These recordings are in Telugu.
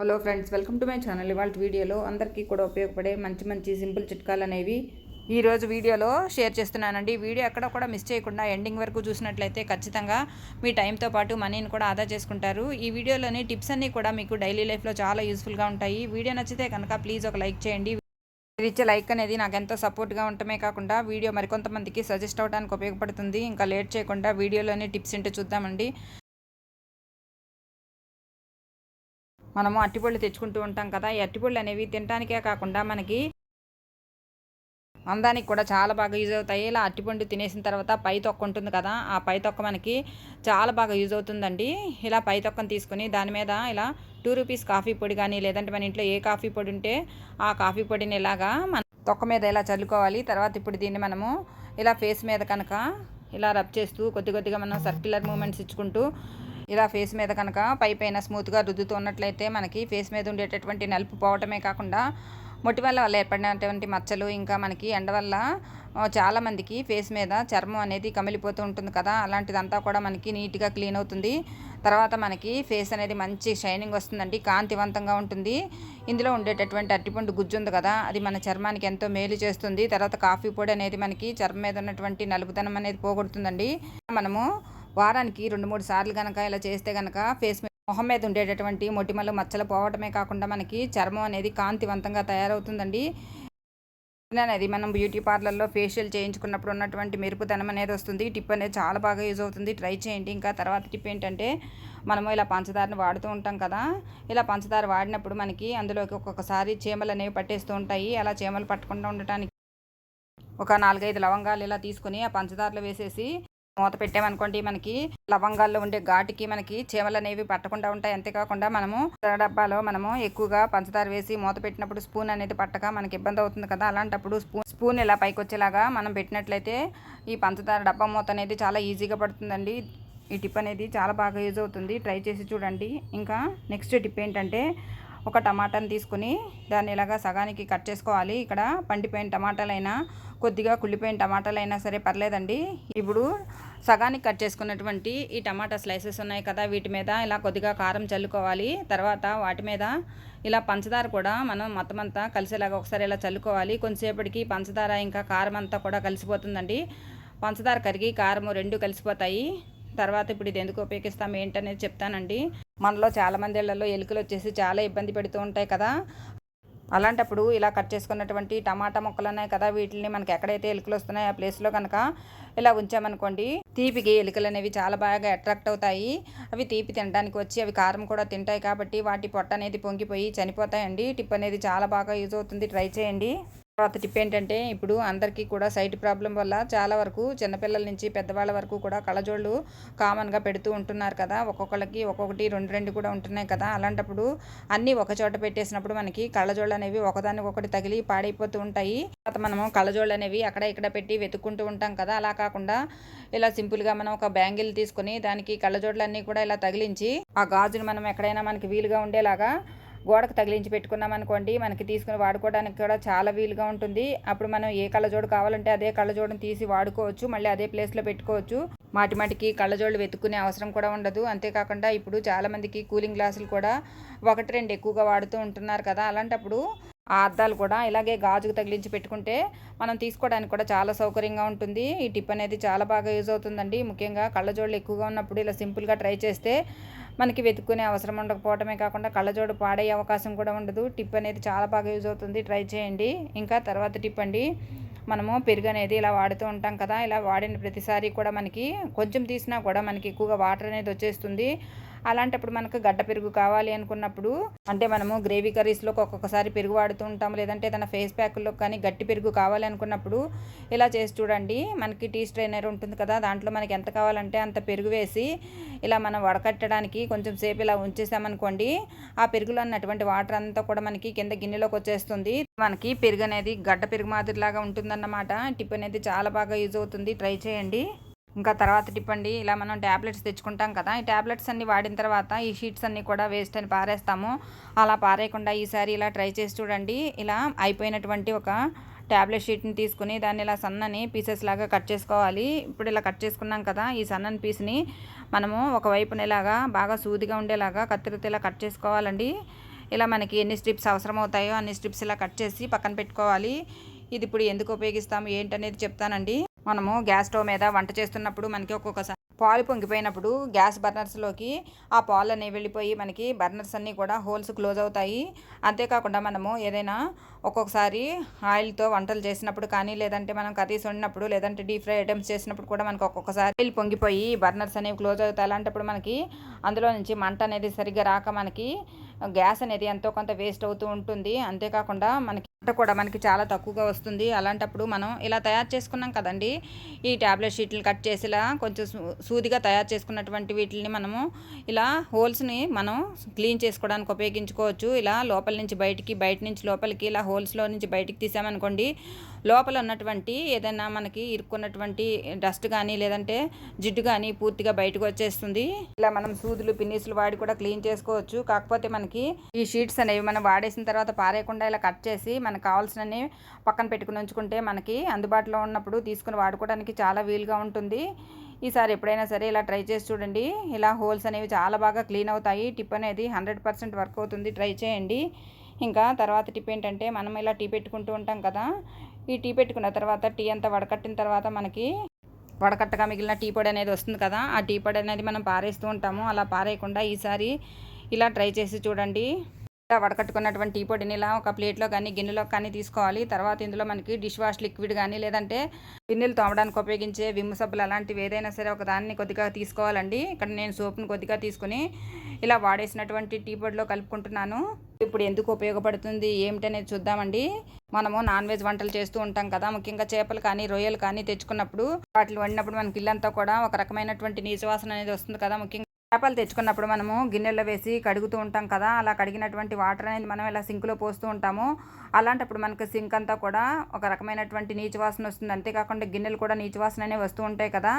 Hello friends welcome to my channel. ఇవాళ వీడియోలో అందరికీ కూడా ఉపయోగపడే మంచి మంచి సింపుల్ చిట్కాలు అనేవి ఈరోజు వీడియోలో షేర్ చేస్తున్నానండి. వీడియో ఎక్కడ కూడా మిస్ చేయకుండా ఎండింగ్ వరకు చూసినట్లయితే ఖచ్చితంగా మీ టైంతో పాటు మనీని కూడా ఆదా చేసుకుంటారు. ఈ వీడియోలోని టిప్స్ అన్నీ కూడా మీకు డైలీ లైఫ్లో చాలా యూస్ఫుల్గా ఉంటాయి. వీడియో నచ్చితే కనుక ప్లీజ్ ఒక లైక్ చేయండి. మీరు ఇచ్చే లైక్ అనేది నాకు ఎంతో సపోర్ట్గా ఉండటమే కాకుండా వీడియో మరికొంతమందికి సజెస్ట్ అవ్వడానికి ఉపయోగపడుతుంది. ఇంకా లేట్ చేయకుండా వీడియోలోని టిప్స్ ఏంటో చూద్దామండి. మనము అట్టిపళ్ళు తెచ్చుకుంటూ ఉంటాం కదా ఈ అట్టిపళ్ళు అనేవి తినడానికే కాకుండా మనకి అందానికి కూడా చాలా బాగా యూజ్ అవుతాయి. ఇలా అట్టిపండు తినేసిన తర్వాత పై తొక్క ఉంటుంది కదా ఆ పై తొక్క మనకి చాలా బాగా యూజ్ అవుతుందండి. ఇలా పై తొక్కను తీసుకుని దాని మీద ఇలా టూ రూపీస్ కాఫీ పొడి కానీ లేదంటే మన ఇంట్లో ఏ కాఫీ పొడి ఉంటే ఆ కాఫీ పొడిని ఇలాగా మన తొక్క మీద ఇలా చల్లుకోవాలి. తర్వాత ఇప్పుడు దీన్ని మనము ఇలా ఫేస్ మీద కనుక ఇలా రబ్ చేస్తూ కొద్ది కొద్దిగా మనం సర్క్యులర్ మూమెంట్స్ ఇచ్చుకుంటూ ఇలా ఫేస్ మీద కనుక పై పైన స్మూత్గా రుద్దుతున్నట్లయితే మనకి ఫేస్ మీద ఉండేటటువంటి నలుపు పోవటమే కాకుండా మొట్టి వల్ల వల్ల ఏర్పడినటువంటి మచ్చలు ఇంకా మనకి ఎండ వల్ల చాలామందికి ఫేస్ మీద చర్మం అనేది కమిలిపోతూ ఉంటుంది కదా. అలాంటిదంతా కూడా మనకి నీట్గా క్లీన్ అవుతుంది. తర్వాత మనకి ఫేస్ అనేది మంచి షైనింగ్ వస్తుందండి. కాంతివంతంగా ఉంటుంది. ఇందులో ఉండేటటువంటి అరటిపండు గుజ్జు ఉంది కదా అది మన చర్మానికి ఎంతో మేలు చేస్తుంది. తర్వాత కాఫీ పొడి అనేది మనకి చర్మం మీద ఉన్నటువంటి నలుపుదనం అనేది పోగొడుతుందండి. మనము వారానికి రెండు మూడు సార్లు కనుక ఇలా చేస్తే కనుక ఫేస్ మొహం మీద ఉండేటటువంటి మొటిమలు మచ్చలు పోవటమే కాకుండా మనకి చర్మం అనేది కాంతివంతంగా తయారవుతుందండి. అనేది మనం బ్యూటీ పార్లర్లో ఫేషియల్ చేయించుకున్నప్పుడు ఉన్నటువంటి మెరుపుదనం అనేది వస్తుంది. టిప్ అనేది చాలా బాగా యూజ్ అవుతుంది. ట్రై చేయండి. ఇంకా తర్వాత టిప్ ఏంటంటే మనము ఇలా పంచదారని వాడుతూ ఉంటాం కదా ఇలా పంచదార వాడినప్పుడు మనకి అందులోకి ఒక్కొక్కసారి చీమలు అనేవి పట్టేస్తూ ఉంటాయి. అలా చీమలు పట్టకుండా ఉండటానికి ఒక నాలుగైదు లవంగాలు ఇలా తీసుకుని ఆ పంచదారలో వేసేసి మూత పెట్టామనుకోండి మనకి లవంగాల్లో ఉండే ఘాటుకి మనకి చీమలు అనేవి పట్టకుండా ఉంటాయి. అంతేకాకుండా మనము డబ్బాలో మనము ఎక్కువగా పంచదార వేసి మూత పెట్టినప్పుడు స్పూన్ అనేది పట్టక మనకి ఇబ్బంది అవుతుంది కదా. అలాంటప్పుడు స్పూన్ స్పూన్ ఇలా పైకి వచ్చేలాగా మనం పెట్టినట్లయితే ఈ పంచదార డబ్బా మూత అనేది చాలా ఈజీగా పడుతుందండి. ఈ టిప్ అనేది చాలా బాగా యూజ్ అవుతుంది. ట్రై చేసి చూడండి. ఇంకా నెక్స్ట్ టిప్ ఏంటంటే ఒక టమాటాని తీసుకుని దాన్ని ఇలాగా సగానికి కట్ చేసుకోవాలి. ఇక్కడ పండిపోయిన టమాటాలైనా కొద్దిగా కుళ్ళిపోయిన టమాటాలు అయినా సరే పర్లేదండి. ఇప్పుడు సగానికి కట్ చేసుకున్నటువంటి ఈ టమాటా స్లైసెస్ ఉన్నాయి కదా వీటి మీద ఇలా కొద్దిగా కారం చల్లుకోవాలి. తర్వాత వాటి మీద ఇలా పంచదార కూడా మనం మొత్తం అంతా కలిసేలాగా ఒకసారి ఇలా చల్లుకోవాలి. కొంతసేపటికి పంచదార ఇంకా కారం అంతా కూడా కలిసిపోతుందండి. పంచదార కరిగి కారము రెండు కలిసిపోతాయి. తర్వాత ఇప్పుడు ఇది ఎందుకు ఉపయోగిస్తాం ఏంటనేది చెప్తానండి. మనలో చాలామంది ఇళ్ళలో ఎలుకలు వచ్చేసి చాలా ఇబ్బంది పెడుతూ ఉంటాయి కదా. అలాంటప్పుడు ఇలా కట్ చేసుకున్నటువంటి టమాటా మొక్కలు ఉన్నాయి కదా వీటిని మనకి ఎక్కడైతే ఎలుకలు వస్తున్నాయో ఆ ప్లేస్లో కనుక ఇలా ఉంచామనుకోండి తీపికి ఎలుకలు అనేవి చాలా బాగా అట్రాక్ట్ అవుతాయి. అవి తీపి తినడానికి వచ్చి అవి కారం కూడా తింటాయి కాబట్టి వాటి పొట్ట అనేది పొంగిపోయి చనిపోతాయండి. టిప్ అనేది చాలా బాగా యూజ్ అవుతుంది. ట్రై చేయండి. తర్వాత టిప్ ఏంటంటే ఇప్పుడు అందరికీ కూడా సైట్ ప్రాబ్లం వల్ల చాలా వరకు చిన్నపిల్లల నుంచి పెద్దవాళ్ళ వరకు కూడా కళ్ళజోళ్ళు కామన్గా పెడుతూ ఉంటున్నారు కదా. ఒక్కొక్కరికి ఒక్కొక్కటి రెండు రెండు కూడా ఉంటున్నాయి కదా. అలాంటప్పుడు అన్నీ ఒక చోట పెట్టేసినప్పుడు మనకి కళ్ళజోళ్ళు అనేవి ఒకదానికి ఒకటి తగిలి పాడైపోతూ ఉంటాయి. తర్వాత మనము కళ్ళజోళ్ళు అనేవి అక్కడ ఇక్కడ పెట్టి వెతుక్కుంటూ ఉంటాం కదా. అలా కాకుండా ఇలా సింపుల్గా మనం ఒక బ్యాంగిల్ తీసుకొని దానికి కళ్ళజోళ్ళన్నీ కూడా ఇలా తగిలించి ఆ గాజును మనం ఎక్కడైనా మనకి వీలుగా ఉండేలాగా గోడకు తగిలించి పెట్టుకున్నాం అనుకోండి మనకి తీసుకుని వాడుకోవడానికి కూడా చాలా వీలుగా ఉంటుంది. అప్పుడు మనం ఏ కళ్ళజోడు కావాలంటే అదే కళ్ళజోడును తీసి వాడుకోవచ్చు మళ్ళీ అదే ప్లేస్లో పెట్టుకోవచ్చు. మాటి మాటికి కళ్ళజోళ్ళు వెతుక్కునే అవసరం కూడా ఉండదు. అంతేకాకుండా ఇప్పుడు చాలామందికి కూలింగ్ గ్లాసులు కూడా ఒకటి రెండు ఎక్కువగా వాడుతూ ఉంటున్నారు కదా. అలాంటప్పుడు ఆ అద్దాలు కూడా ఇలాగే గాజుకు తగిలించి పెట్టుకుంటే మనం తీసుకోవడానికి కూడా చాలా సౌకర్యంగా ఉంటుంది. ఈ టిప్ అనేది చాలా బాగా యూజ్ అవుతుందండి. ముఖ్యంగా కళ్ళజోళ్ళు ఎక్కువగా ఉన్నప్పుడు ఇలా సింపుల్గా ట్రై చేస్తే మనకి వెతుక్కునే అవసరం ఉండకపోవడమే కాకుండా కళ్ళజోడు పాడయ్యే అవకాశం కూడా ఉండదు. టిప్ అనేది చాలా బాగా యూజ్ అవుతుంది. ట్రై చేయండి. ఇంకా తర్వాత టిప్ అండి. మనము పెరుగు అనేది ఇలా వాడుతూ ఉంటాం కదా ఇలా వాడిన ప్రతిసారి కూడా మనకి కొంచెం తీసినా కూడా మనకి ఎక్కువగా వాటర్ అనేది వచ్చేస్తుంది. అలాంటప్పుడు మనకు గడ్డ పెరుగు కావాలి అనుకున్నప్పుడు అంటే మనము గ్రేవీ కర్రీస్లోకి ఒక్కొక్కసారి పెరుగు వాడుతూ ఉంటాం లేదంటే ఏదైనా ఫేస్ ప్యాక్లో కానీ గట్టి పెరుగు కావాలి అనుకున్నప్పుడు ఇలా చేసి చూడండి. మనకి టీ స్ట్రైనర్ ఉంటుంది కదా దాంట్లో మనకి ఎంత కావాలంటే అంత పెరుగు వేసి ఇలా మనం వడకట్టడానికి కొంచెం సేపు ఇలా ఉంచేసామనుకోండి ఆ పెరుగులో ఉన్నటువంటి వాటర్ అంతా కూడా మనకి కింద గిన్నెలోకి వచ్చేస్తుంది. మనకి పెరుగు అనేది గడ్డ పెరుగు మాదిరిలాగా ఉంటుందన్నమాట. టిప్ అనేది చాలా బాగా యూజ్ అవుతుంది. ట్రై చేయండి. ఇంకా తర్వాత టిప్ అండి ఇలా మనం ట్యాబ్లెట్స్ తెచ్చుకుంటాం కదా. ఈ ట్యాబ్లెట్స్ అన్ని వాడిన తర్వాత ఈ షీట్స్ అన్ని కూడా వేస్ట్ అని పారేస్తాము. అలా పారేయకుండా ఈసారి ఇలా ట్రై చేసి చూడండి. ఇలా అయిపోయినటువంటి ఒక ట్యాబ్లెట్ షీట్ని తీసుకుని దాన్ని ఇలా సన్నని పీసెస్ లాగా కట్ చేసుకోవాలి. ఇప్పుడు ఇలా కట్ చేసుకున్నాం కదా ఈ సన్నని పీస్ని మనము ఒకవైపున ఇలాగా బాగా సూదిగా ఉండేలాగా కత్తిరితో ఇలా కట్ చేసుకోవాలండి. ఇలా మనకి ఎన్ని స్ట్రిప్స్ అవసరం అవుతాయో అన్ని స్ట్రిప్స్ ఇలా కట్ చేసి పక్కన పెట్టుకోవాలి. ఇది ఇప్పుడు ఎందుకు ఉపయోగిస్తాము ఏంటనేది చెప్తానండి. మనము గ్యాస్ స్టవ్ మీద వంట చేస్తున్నప్పుడు మనకి ఒక్కొక్కసారి పాలు పొంగిపోయినప్పుడు గ్యాస్ బర్నర్స్లోకి ఆ పాలు అనేవి వెళ్ళిపోయి మనకి బర్నర్స్ అన్నీ కూడా హోల్స్ క్లోజ్ అవుతాయి. అంతేకాకుండా మనము ఏదైనా ఒక్కొక్కసారి ఆయిల్తో వంటలు చేసినప్పుడు కానీ లేదంటే మనం కర్రీస్ వండినప్పుడు లేదంటే డీప్ ఫ్రై ఐటమ్స్ చేసినప్పుడు కూడా మనకు ఒక్కొక్కసారి ఆయిల్ పొంగిపోయి బర్నర్స్ అనేవి క్లోజ్ అవుతాయి. అలాంటప్పుడు మనకి అందులో నుంచి మంట అనేది సరిగ్గా రాక మనకి గ్యాస్ అనేది ఎంతో కొంత వేస్ట్ అవుతూ ఉంటుంది. అంతేకాకుండా మనకి వంట కూడా మనకి చాలా తక్కువగా వస్తుంది. అలాంటప్పుడు మనం ఇలా తయారు చేసుకున్నాం కదండి. ఈ ట్యాబ్లెట్ షీట్లు కట్ చేసేలా కొంచెం సూదిగా తయారు చేసుకున్నటువంటి వీటిని మనము ఇలా హోల్స్ని మనం క్లీన్ చేసుకోవడానికి ఉపయోగించుకోవచ్చు. ఇలా లోపల నుంచి బయటికి బయట నుంచి లోపలికి ఇలా హోల్స్లో నుంచి బయటికి తీసామనుకోండి. లోపల ఉన్నటువంటి ఏదైనా మనకి ఇరుక్కున్నటువంటి డస్ట్ కానీ లేదంటే జిడ్డు కానీ పూర్తిగా బయటకు వచ్చేస్తుంది. ఇలా మనం సూదులు పిన్నీసులు వాడి కూడా క్లీన్ చేసుకోవచ్చు. కాకపోతే మనకి ఈ షీట్స్ అనేవి మనం వాడేసిన తర్వాత పారేయకుండా ఇలా కట్ చేసి మనకు కావాల్సినవి పక్కన పెట్టుకుని ఉంచుకుంటే మనకి అందుబాటులో ఉన్నప్పుడు తీసుకుని వాడుకోవడానికి చాలా వీలుగా ఉంటుంది. ఈసారి ఎప్పుడైనా సరే ఇలా ట్రై చేసి చూడండి. ఇలా హోల్స్ అనేవి చాలా బాగా క్లీన్ అవుతాయి. టిప్ అనేది హండ్రెడ్ పర్సెంట్ వర్క్ అవుతుంది. ట్రై చేయండి. ఇంకా తర్వాత టిప్ ఏంటంటే మనం ఇలా టీ పెట్టుకుంటూ ఉంటాం కదా. ఈ టీ పెట్టుకున్న తర్వాత టీ అంతా వడకట్టిన తర్వాత మనకి వడకట్టగా మిగిలిన టీ పొడి అనేది వస్తుంది కదా. ఆ టీ పొడి అనేది మనం పారేస్తూ ఉంటాము. అలా పారేయకుండా ఈసారి ఇలా ట్రై చేసి చూడండి. వడకట్టుకున్నటువంటి టీ పొడిని ఇలా ఒక ప్లేట్లో కానీ గిన్నెలో కానీ తీసుకోవాలి. తర్వాత ఇందులో మనకి డిష్ వాష్ లిక్విడ్ కానీ లేదంటే గిన్నెలు తోమడానికి ఉపయోగించే విమ్ సబ్బులు అలాంటివి ఏదైనా సరే ఒక దాన్ని కొద్దిగా తీసుకోవాలండి. ఇక్కడ నేను సోప్ని కొద్దిగా తీసుకుని ఇలా వాడేసినటువంటి టీ పొడిలో కలుపుకుంటున్నాను. ఇప్పుడు ఎందుకు ఉపయోగపడుతుంది ఏమిటనేది చూద్దామండి. మనము నాన్ వెజ్ వంటలు చేస్తూ ఉంటాం కదా ముఖ్యంగా చేపలు కానీ రొయ్యలు కానీ తెచ్చుకున్నప్పుడు వాటిని వండినప్పుడు మనకి ఇల్లంతా కూడా ఒక రకమైనటువంటి నీచవాసన అనేది వస్తుంది కదా ముఖ్యంగా చేపలు తెచ్చుకున్నప్పుడు మనము గిన్నెల్లో వేసి కడుగుతూ ఉంటాం కదా అలా కడిగినటువంటి వాటర్ అనేది మనం ఇలా సింక్లో పోస్తూ ఉంటాము. అలాంటప్పుడు మనకి సింక్ అంతా కూడా ఒక రకమైనటువంటి నీచు వాసన వస్తుంది. అంతేకాకుండా గిన్నెలు కూడా నీచు వాసన అనేవి వస్తూ ఉంటాయి కదా.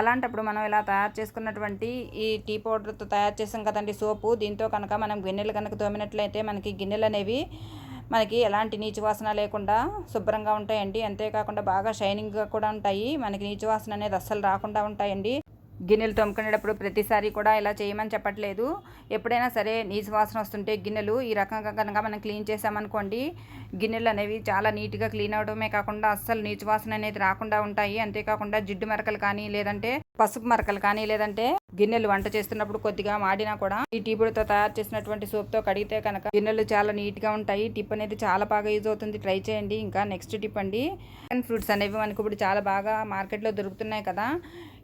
అలాంటప్పుడు మనం ఇలా తయారు చేసుకున్నటువంటి ఈ టీ పౌడర్తో తయారు చేసాం కదండి సోపు. దీంతో కనుక మనం గిన్నెలు కనుక తోమినట్లయితే మనకి గిన్నెలు అనేవి మనకి ఎలాంటి నీచు వాసన లేకుండా శుభ్రంగా ఉంటాయండి. అంతేకాకుండా బాగా షైనింగ్గా కూడా ఉంటాయి. మనకి నీచు వాసన అనేది అస్సలు రాకుండా ఉంటాయండి. గిన్నెలు తోముకునేటప్పుడు ప్రతిసారి కూడా ఇలా చేయమని చెప్పట్లేదు. ఎప్పుడైనా సరే నీచు వాసన వస్తుంటే గిన్నెలు ఈ రకంగా కనుక మనం క్లీన్ చేసామనుకోండి గిన్నెలు అనేవి చాలా నీట్గా క్లీన్ అవడమే కాకుండా అస్సలు నీచు వాసన అనేది రాకుండా ఉంటాయి. అంతేకాకుండా జిడ్డు మరకలు కానీ లేదంటే పసుపు మరకలు కానీ లేదంటే గిన్నెలు వంట చేస్తున్నప్పుడు కొద్దిగా మాడినా కూడా ఈ టీ పొడితో తయారు చేసినటువంటి సోప్తో కడిగితే కనుక గిన్నెలు చాలా నీట్గా ఉంటాయి. టిప్ అనేది చాలా బాగా యూజ్ అవుతుంది. ట్రై చేయండి. ఇంకా నెక్స్ట్ టిప్ అండి. ఫ్రూట్స్ అనేవి మనకి ఇప్పుడు చాలా బాగా మార్కెట్లో దొరుకుతున్నాయి కదా.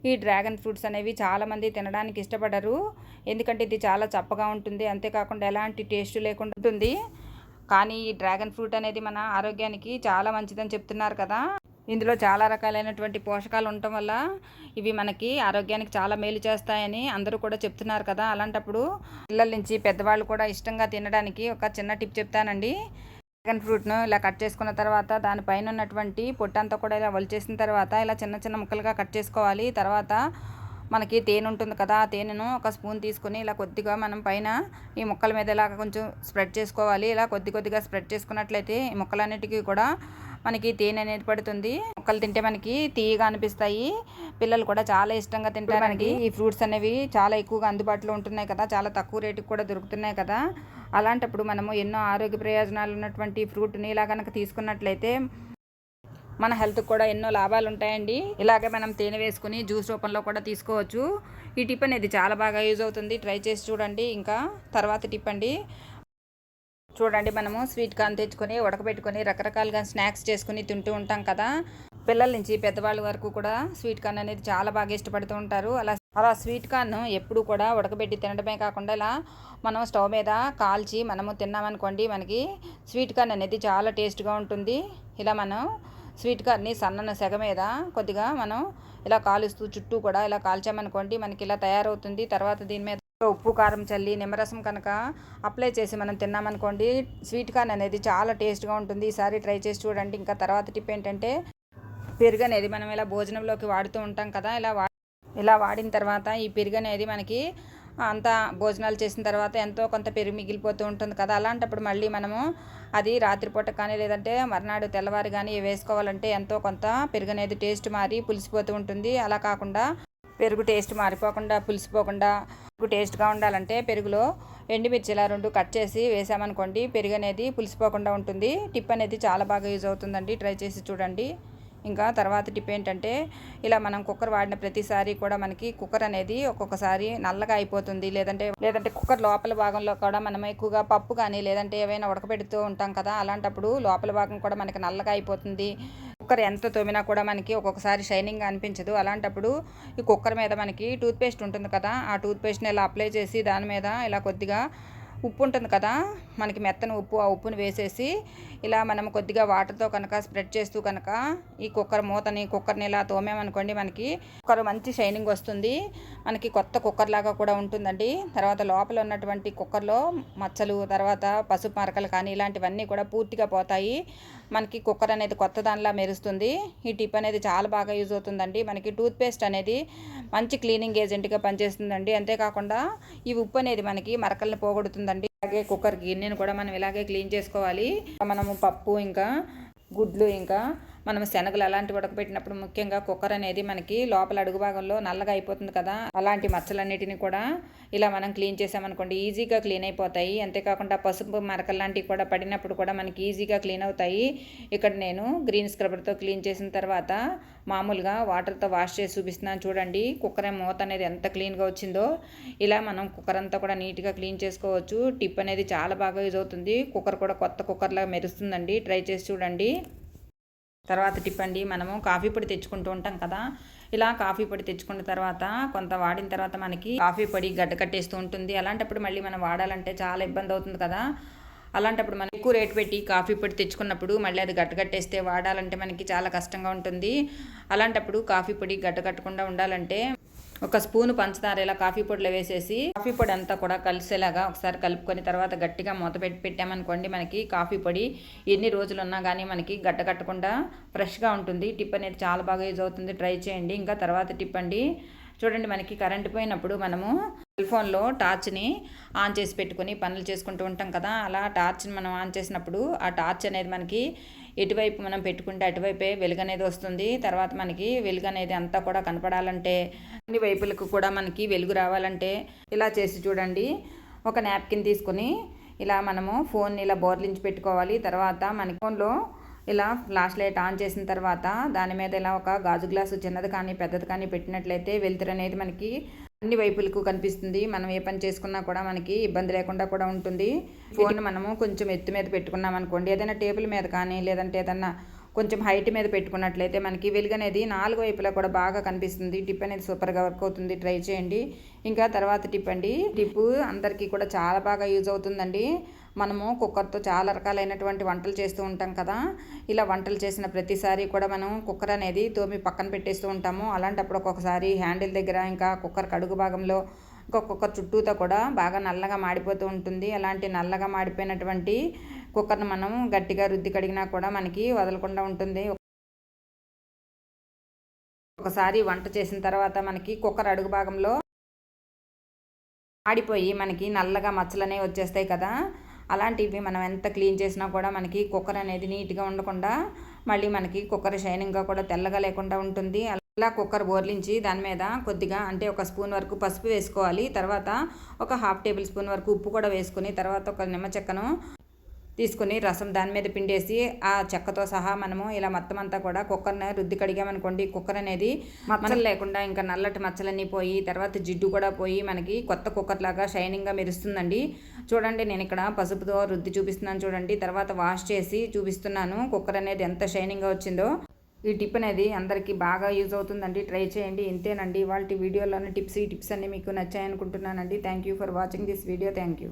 ఈ డ్రాగన్ ఫ్రూట్స్ అనేవి చాలామంది తినడానికి ఇష్టపడరు. ఎందుకంటే ఇది చాలా చప్పగా ఉంటుంది. అంతేకాకుండా ఎలాంటి టేస్ట్ లేకుండా ఉంటుంది. కానీ ఈ డ్రాగన్ ఫ్రూట్ అనేది మన ఆరోగ్యానికి చాలా మంచిదని చెప్తున్నారు కదా. ఇందులో చాలా రకాలైనటువంటి పోషకాలు ఉండటం వల్ల ఇవి మనకి ఆరోగ్యానికి చాలా మేలు చేస్తాయని అందరూ కూడా చెప్తున్నారు కదా. అలాంటప్పుడు పిల్లల నుంచి పెద్దవాళ్ళు కూడా ఇష్టంగా తినడానికి ఒక చిన్న టిప్ చెప్తానండి. డ్రాగన్ ఫ్రూట్ను ఇలా కట్ చేసుకున్న తర్వాత దానిపైన ఉన్నటువంటి పొట్టంతా కూడా ఇలా వలిచేసిన తర్వాత ఇలా చిన్న చిన్న ముక్కలుగా కట్ చేసుకోవాలి. తర్వాత మనకి తేనె ఉంటుంది కదా ఆ తేనెను ఒక స్పూన్ తీసుకొని ఇలా కొద్దిగా మనం పైన ఈ ముక్కల మీద ఇలా కొంచెం స్ప్రెడ్ చేసుకోవాలి. ఇలా కొద్ది కొద్దిగా స్ప్రెడ్ చేసుకున్నట్లయితే ఈ ముక్కలన్నిటికీ కూడా మనకి తేనె అనేది పడుతుంది. మొక్కలు తింటే మనకి తీయగా అనిపిస్తాయి. పిల్లలు కూడా చాలా ఇష్టంగా తింటారు మనకి ఈ ఫ్రూట్స్ అనేవి చాలా ఎక్కువగా అందుబాటులో ఉంటున్నాయి కదా చాలా తక్కువ రేటుకి కూడా దొరుకుతున్నాయి కదా. అలాంటప్పుడు మనము ఎన్నో ఆరోగ్య ప్రయోజనాలు ఉన్నటువంటి ఫ్రూట్ని ఇలా కనుక తీసుకున్నట్లయితే మన హెల్త్కి కూడా ఎన్నో లాభాలు ఉంటాయండి. ఇలాగే మనం తేనె వేసుకుని జ్యూస్ రూపంలో కూడా తీసుకోవచ్చు. ఈ టిప్ అనేది చాలా బాగా యూజ్ అవుతుంది. ట్రై చేసి చూడండి. ఇంకా తర్వాత టిప్ అండి. చూడండి మనము స్వీట్ కార్న్ తెచ్చుకొని ఉడకబెట్టుకొని రకరకాలుగా స్నాక్స్ చేసుకుని తింటూ ఉంటాం కదా. పిల్లల నుంచి పెద్దవాళ్ళ వరకు కూడా స్వీట్ కార్న్ అనేది చాలా బాగా ఇష్టపడుతూ ఉంటారు. అలా అలా స్వీట్ కార్న్ ఎప్పుడు కూడా ఉడకబెట్టి తినడమే కాకుండా ఇలా మనం స్టవ్ మీద కాల్చి మనము తిన్నామనుకోండి మనకి స్వీట్ కార్న్ అనేది చాలా టేస్ట్గా ఉంటుంది. ఇలా మనం స్వీట్ కార్న్ని సన్నన సెగ మీద కొద్దిగా మనం ఇలా కాలుస్తూ చుట్టూ కూడా ఇలా కాల్చామనుకోండి మనకి ఇలా తయారవుతుంది. తర్వాత దీని మీద ఉప్పు కారం చల్లి నిమ్మరసం కనుక అప్లై చేసి మనం తిన్నామనుకోండి స్వీట్ కార్న్ అనేది చాలా టేస్ట్గా ఉంటుంది. ఈసారి ట్రై చేసి చూడండి. ఇంకా తర్వాత టిప్ ఏంటంటే పెరుగు అనేది మనం ఇలా భోజనంలోకి వాడుతూ ఉంటాం కదా ఇలా వా ఇలా వాడిన తర్వాత ఈ పెరుగు అనేది మనకి అంతా భోజనాలు చేసిన తర్వాత ఎంతో కొంత పెరుగు మిగిలిపోతూ ఉంటుంది కదా. అలాంటప్పుడు మళ్ళీ మనము అది రాత్రిపూట కానీ లేదంటే మర్నాడు తెల్లవారు కానీ వేసుకోవాలంటే ఎంతో కొంత పెరుగు అనేది టేస్ట్ మారి పులిసిపోతూ ఉంటుంది. అలా కాకుండా పెరుగు టేస్ట్ మారిపోకుండా పులిసిపోకుండా టేస్ట్గా ఉండాలంటే పెరుగులో ఎండుమిర్చి ఇలా రెండు కట్ చేసి వేసామనుకోండి పెరుగు అనేది పులిసిపోకుండా ఉంటుంది. టిప్ అనేది చాలా బాగా యూజ్ అవుతుందండి. ట్రై చేసి చూడండి. ఇంకా తర్వాత టిప్ ఏంటంటే ఇలా మనం కుక్కర్ వాడిన ప్రతిసారి కూడా మనకి కుక్కర్ అనేది ఒక్కొక్కసారి నల్లగా అయిపోతుంది. లేదంటే లేదంటే కుక్కర్ లోపల భాగంలో కూడా మనం ఎక్కువగా పప్పు కానీ లేదంటే ఏవైనా ఉడకబెడుతూ ఉంటాం కదా అలాంటప్పుడు లోపల భాగం కూడా మనకి నల్లగా అయిపోతుంది. కుక్కర్ ఎంత తోమినా కూడా మనకి ఒక్కొక్కసారి షైనింగ్ అనిపించదు. అలాంటప్పుడు ఈ కుక్కర్ మీద మనకి టూత్పేస్ట్ ఉంటుంది కదా ఆ టూత్పేస్ట్ని ఇలా అప్లై చేసి దాని మీద ఇలా కొద్దిగా ఉప్పు ఉంటుంది కదా మనకి మెత్తని ఉప్పు ఆ ఉప్పుని వేసేసి ఇలా మనం కొద్దిగా వాటర్తో కనుక స్ప్రెడ్ చేస్తూ కనుక ఈ కుక్కర్ మూతని కుక్కర్ని ఇలా తోమేమనుకోండి మనకి కుక్కర్ మంచి షైనింగ్ వస్తుంది. మనకి కొత్త కుక్కర్ లాగా కూడా ఉంటుందండి. తర్వాత లోపల ఉన్నటువంటి కుక్కర్లో మచ్చలు తర్వాత పసుపు మరకలు కానీ ఇలాంటివన్నీ కూడా పూర్తిగా పోతాయి. మనకి కుక్కర్ అనేది కొత్త దానిలా మెరుస్తుంది. ఈ టిప్ అనేది చాలా బాగా యూజ్ అవుతుందండి. మనకి టూత్పేస్ట్ అనేది మంచి క్లీనింగ్ ఏజెంట్గా పనిచేస్తుందండి. అంతేకాకుండా ఈ ఉప్పు అనేది మనకి మరకల్ని పోగొడుతుందండి. అలాగే కుక్కర్ గిన్నెను కూడా మనం ఇలాగే క్లీన్ చేసుకోవాలి. మనము పప్పు ఇంకా గుడ్లు ఇంకా మనం శనగలు అలాంటివి ఉడకబెట్టినప్పుడు ముఖ్యంగా కుక్కర్ అనేది మనకి లోపల అడుగు భాగంలో నల్లగా అయిపోతుంది కదా. అలాంటి మచ్చలన్నిటిని కూడా ఇలా మనం క్లీన్ చేసామనుకోండి ఈజీగా క్లీన్ అయిపోతాయి. అంతేకాకుండా పసుపు మరకలు లాంటివి కూడా పడినప్పుడు కూడా మనకి ఈజీగా క్లీన్ అవుతాయి. ఇక్కడ నేను గ్రీన్ స్క్రబ్బర్తో క్లీన్ చేసిన తర్వాత మామూలుగా వాటర్తో వాష్ చేసి చూపిస్తున్నాను చూడండి. కుక్కర్ మూత అనేది ఎంత క్లీన్గా వచ్చిందో. ఇలా మనం కుక్కర్ అంతా కూడా నీట్గా క్లీన్ చేసుకోవచ్చు. టిప్ అనేది చాలా బాగా యూజ్ అవుతుంది. కుక్కర్ కూడా కొత్త కుక్కర్లాగా మెరుస్తుందండి. ట్రై చేసి చూడండి. తర్వాత టిప్ అండి మనము కాఫీ పొడి తెచ్చుకుంటూ ఉంటాం కదా. ఇలా కాఫీ పొడి తెచ్చుకున్న తర్వాత కొంత వాడిన తర్వాత మనకి కాఫీ పొడి గడ్డ కట్టేస్తూ ఉంటుంది. అలాంటప్పుడు మళ్ళీ మనం వాడాలంటే చాలా ఇబ్బంది అవుతుంది కదా. అలాంటప్పుడు మనం ఎక్కువ రేటు పెట్టి కాఫీ పొడి తెచ్చుకున్నప్పుడు మళ్ళీ అది గడ్డ కట్టేస్తే వాడాలంటే మనకి చాలా కష్టంగా ఉంటుంది. అలాంటప్పుడు కాఫీ పొడి గడ్డ కట్టకుండా ఉండాలంటే ఒక స్పూన్ పంచదార ఇలా కాఫీ పొడిలో వేసేసి కాఫీ పొడి అంతా కూడా కలిసేలాగా ఒకసారి కలుపుకొని తర్వాత గట్టిగా మూత పెట్టి పెట్టామనుకోండి మనకి కాఫీ పొడి ఎన్ని రోజులు ఉన్నా కానీ మనకి గడ్డ కట్టకుండా ఫ్రెష్గా ఉంటుంది. టిప్ అనేది చాలా బాగా యూజ్ అవుతుంది. ట్రై చేయండి. ఇంకా తర్వాత టిప్ అండి. చూడండి మనకి కరెంట్ పోయినప్పుడు మనము సెల్ ఫోన్లో టార్చ్ని ఆన్ చేసి పెట్టుకొని పనులు చేసుకుంటూ ఉంటాం కదా అలా టార్చ్ని మనం ఆన్ చేసినప్పుడు ఆ టార్చ్ అనేది మనకి ఎటువైపు మనం పెట్టుకుంటే అటువైపే వెలుగు అనేది వస్తుంది. తర్వాత మనకి వెలుగు అనేది అంతా కూడా కనపడాలంటే అన్ని వైపులకు కూడా మనకి వెలుగు రావాలంటే ఇలా చేసి చూడండి. ఒక నాప్కిన్ తీసుకొని ఇలా మనము ఫోన్ ఇలా బోర్లించి పెట్టుకోవాలి. తర్వాత మన ఫోన్లో ఇలా ఫ్లాష్ లైట్ ఆన్ చేసిన తర్వాత దాని మీద ఇలా ఒక గాజు గ్లాసు చిన్నది కానీ పెద్దది కానీ పెట్టినట్లయితే వెలుతురు అనేది మనకి అన్ని వైపులకు కనిపిస్తుంది. మనం ఏ పని చేసుకున్నా కూడా మనకి ఇబ్బంది లేకుండా కూడా ఉంటుంది. ఫోన్ మనము కొంచెం ఎత్తు మీద పెట్టుకున్నాం అనుకోండి ఏదైనా టేబుల్ మీద కానీ లేదంటే ఏదన్నా కొంచెం హైట్ మీద పెట్టుకున్నట్లయితే మనకి వెలుగు అనేది నాలుగు వైపులా కూడా బాగా కనిపిస్తుంది. టిప్ అనేది సూపర్గా వర్క్ అవుతుంది. ట్రై చేయండి. ఇంకా తర్వాత టిప్ అండి. టిప్ అందరికీ కూడా చాలా బాగా యూజ్ అవుతుందండి. మనము కుక్కర్తో చాలా రకాలైనటువంటి వంటలు చేస్తూ ఉంటాం కదా. ఇలా వంటలు చేసిన ప్రతిసారి కూడా మనం కుక్కర్ అనేది తోమి పక్కన పెట్టేస్తూ ఉంటాము. అలాంటప్పుడు ఒక్కొక్కసారి హ్యాండిల్ దగ్గర ఇంకా కుక్కర్ కడుగు భాగంలో ఇంకొక చుట్టూతో కూడా బాగా నల్లగా మాడిపోతూ ఉంటుంది. అలాంటి నల్లగా మాడిపోయినటువంటి కుక్కర్ని మనం గట్టిగా రుద్ది కడిగినా కూడా మనకి వదలకుండా ఉంటుంది. ఒకసారి వంట చేసిన తర్వాత మనకి కుక్కర్ అడుగు భాగంలో ఆడిపోయి మనకి నల్లగా మచ్చలు వచ్చేస్తాయి కదా. అలాంటివి మనం ఎంత క్లీన్ చేసినా కూడా మనకి కుక్కర్ అనేది నీట్గా ఉండకుండా మళ్ళీ మనకి కుక్కర్ షైనింగ్గా కూడా తెల్లగా లేకుండా ఉంటుంది. అలా కుక్కర్ బోర్లించి దాని మీద కొద్దిగా అంటే ఒక స్పూన్ వరకు పసుపు వేసుకోవాలి. తర్వాత ఒక హాఫ్ టేబుల్ స్పూన్ వరకు ఉప్పు కూడా వేసుకుని తర్వాత ఒక నిమ్మ చెక్కను తీసుకుని రసం దాని మీద పిండేసి ఆ చెక్కతో సహా మనము ఇలా మొత్తం అంతా కూడా కుక్కర్ని రుద్ది కడిగామనుకోండి కుక్కర్ అనేది మచ్చలు లేకుండా ఇంకా నల్లటి మచ్చలన్నీ పోయి తర్వాత జిడ్డు కూడా పోయి మనకి కొత్త కుక్కర్ లాగా షైనింగ్గా మెరుస్తుందండి. చూడండి నేను ఇక్కడ పసుపుతో రుద్ది చూపిస్తున్నాను చూడండి. తర్వాత వాష్ చేసి చూపిస్తున్నాను కుక్కర్ అనేది ఎంత షైనింగ్గా వచ్చిందో. ఈ టిప్ అనేది అందరికీ బాగా యూజ్ అవుతుందండి. ట్రై చేయండి. ఇంతేనండి. వాళ్ళ వీడియోలోని టిప్స్ ఈ టిప్స్ అన్నీ మీకు నచ్చాయనుకుంటున్నానండి. Thank you for watching this video. Thank you.